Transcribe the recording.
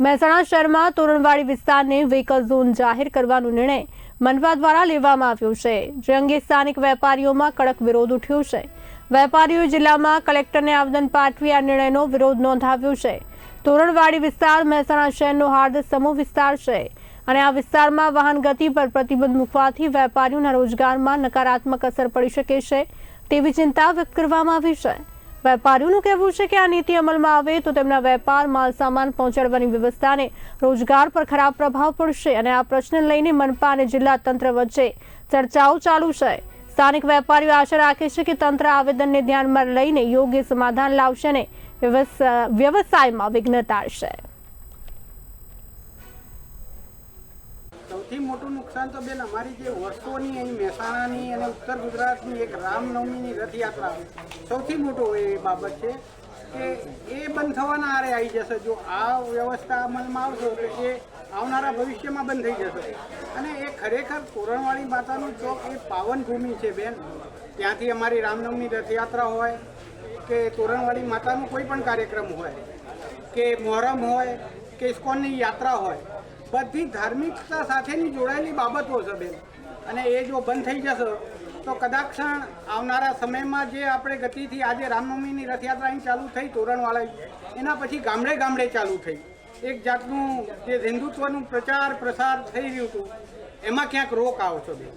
મહેસાણા શહેરમાં તોરણવાડી વિસ્તારને vehicle zone જાહેર કરવાનો નિર્ણય મનપા દ્વારા લેવામાં આવ્યો છે, જે અંગે સ્થાનિક વેપારીઓમાં કડક વિરોધ ઉઠ્યો છે. વેપારીઓ જિલ્લામાં કલેક્ટરને આવેદન પાઠવી આ નિર્ણયનો વિરોધ નોંધાવ્યો છે. તોરણવાડી વિસ્તાર મહેસાણા શહેરનો હાર્દ સમૂહ વિસ્તાર છે અને આ વિસ્તારમાં વાહન ગતિ પર પ્રતિબંધ મૂકવાથી વેપારીઓના રોજગારમાં નકારાત્મક અસર પડી શકે છે તેવી ચિંતા વ્યક્ત કરવામાં આવી છે. વેપારીઓનું કહેવું છે કે આ નીતિ અમલમાં આવે તો તેમના વેપાર, માલ, સામાન પહોંચાડવાની વ્યવસ્થાને રોજગાર પર ખરાબ પ્રભાવ પડશે અને આ પ્રશ્ને લઈને મનપા અને જિલ્લા તંત્ર વચ્ચે ચર્ચાઓ ચાલુ છે. સ્થાનિક વેપારીઓ આશા રાખે છે કે તંત્ર આવેદનને ધ્યાનમાં લઈને યોગ્ય સમાધાન લાવશે અને વ્યવસાયમાં વિઘ્ન ટાળશે સૌથી મોટું નુકસાન તો બેન અમારી જે વર્ષોની અહીં મહેસાણાની અને ઉત્તર ગુજરાતની એક રામનવમીની રથયાત્રા સૌથી મોટો એ બાબત છે કે એ બંધ થવાના આરે આવી જશે. જો આ વ્યવસ્થા અમલમાં આવશે તો એ આવનારા ભવિષ્યમાં બંધ થઈ જશે. અને એ ખરેખર તોરણવાળી માતાનું ચોક એ પાવન ભૂમિ છે બેન. ત્યાંથી અમારી રામનવમી રથયાત્રા હોય કે તોરણવાળી માતાનો કોઈ પણ કાર્યક્રમ હોય, કે મોહરમ હોય, કે ઇસ્કોનની યાત્રા હોય બધી ધાર્મિકતા સાથેની જોડાયેલી બાબતો છે બેન. અને એ જો બંધ થઈ જશે, તો કદાચ આવનારા સમયમાં જે આપણે ગતિથી આજે રામનવમીની રથયાત્રા અહીં ચાલુ થઈ, તોરણવાળા એના પછી ગામડે ગામડે ચાલુ થઈ. એક જાતનું જે હિન્દુત્વનું પ્રચાર પ્રસાર થઈ રહ્યું હતું, એમાં ક્યાંક રોક આવશો બેન.